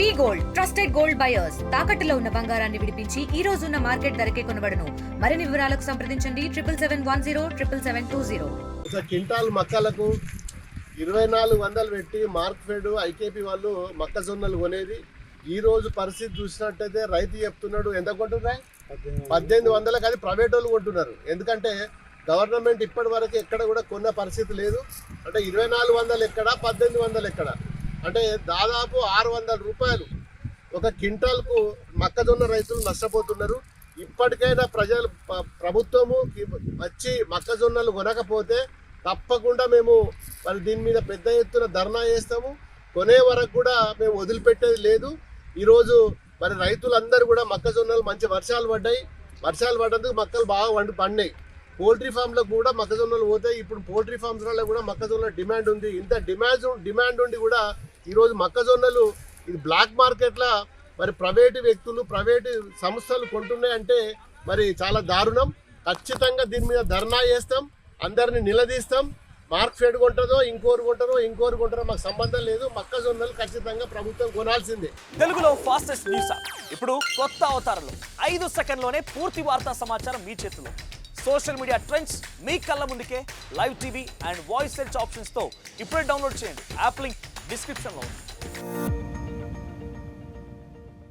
V gold trusted gold buyers. తాకట్టులో ఉన్న బంగారాన్ని విడిపించి ఈ రోజు ఉన్న మార్కెట్ ధరకే కొనబడను. మరిన్ని వివరాలకు సంప్రదించండి. Triple seven one zero triple seven two zero. Quintal మక్కలకు ఇరవై నాలుగు వందలు పెట్టి మార్క్ఫెడ్ ఐకేపీ వాళ్ళు మొక్కజొన్నలు కొనేది. ఈ రోజు పరిస్థితి చూసినట్టయితే రైతు చెప్తున్నాడు ఎంత కొంటున్నాయి? పద్దెనిమిది వందలకు అది ప్రైవేట్ వాళ్ళు కొంటున్నారు. ఎందుకంటే గవర్నమెంట్ ఇప్పటి వరకు ఎక్కడ కూడా కొన్న పరిస్థితి లేదు. అంటే ఇరవై నాలుగు వందలు ఎక్కడ పద్దెనిమిది వందలు ఎక్కడ? అంటే దాదాపు ఆరు వందల రూపాయలు. ఒక క్వింటాల్కు మొక్కజొన్న రైతులు నష్టపోతున్నారు. ఇప్పటికైనా ప్రజలు ప్రభుత్వము వచ్చి మొక్కజొన్నలు కొనకపోతే తప్పకుండా మేము మరి దీని మీద పెద్ద ఎత్తున ధర్నా చేస్తాము. కొనే వరకు కూడా మేము వదిలిపెట్టేది లేదు. ఈరోజు మరి రైతులందరూ కూడా మొక్కజొన్నలు మంచి వర్షాలు పడ్డాయి. వర్షాలు పడ్డందుకు మొక్కలు బాగా వండి పండినాయి. పోల్ట్రీ ఫామ్లో కూడా మొక్కజొన్నలు పోతాయి. ఇప్పుడు పోల్ట్రీ ఫామ్స్లలో కూడా మొక్కజొన్న డిమాండ్ ఉంది. ఇంత డిమాండ్ డిమాండ్ ఉండి కూడా ఈరోజు మొక్కజొన్నలు ఇది బ్లాక్ మార్కెట్లా మరి ప్రైవేటు వ్యక్తులు ప్రైవేటు సంస్థలు కొంటున్నాయంటే మరి చాలా దారుణం. ఖచ్చితంగా దీని మీద ధర్నా చేస్తాం అందరిని నిలదీస్తాం. మార్క్ ఫెడ్ కొంటుందో ఇంకోరు కొంటారో ఇంకోరు కొంటారో మాకు సంబంధం లేదు. మొక్కజొన్నలు ఖచ్చితంగా ప్రభుత్వం కొనాల్సిందే. తెలుగులో ఫాస్టెస్ట్ న్యూస్ ఇప్పుడు కొత్త అవతారంలో ఐదు సెకండ్లోనే పూర్తి వార్తా సమాచారం మీ చేతిలో. సోషల్ మీడియా ట్రెండ్స్ మీ కళ్ళ ముందుకే live TV and voice search ఆప్షన్స్తో ఇప్పుడే డౌన్లోడ్ చేయండి. యాప్ లింక్ డిస్క్రిప్షన్లో ఉంది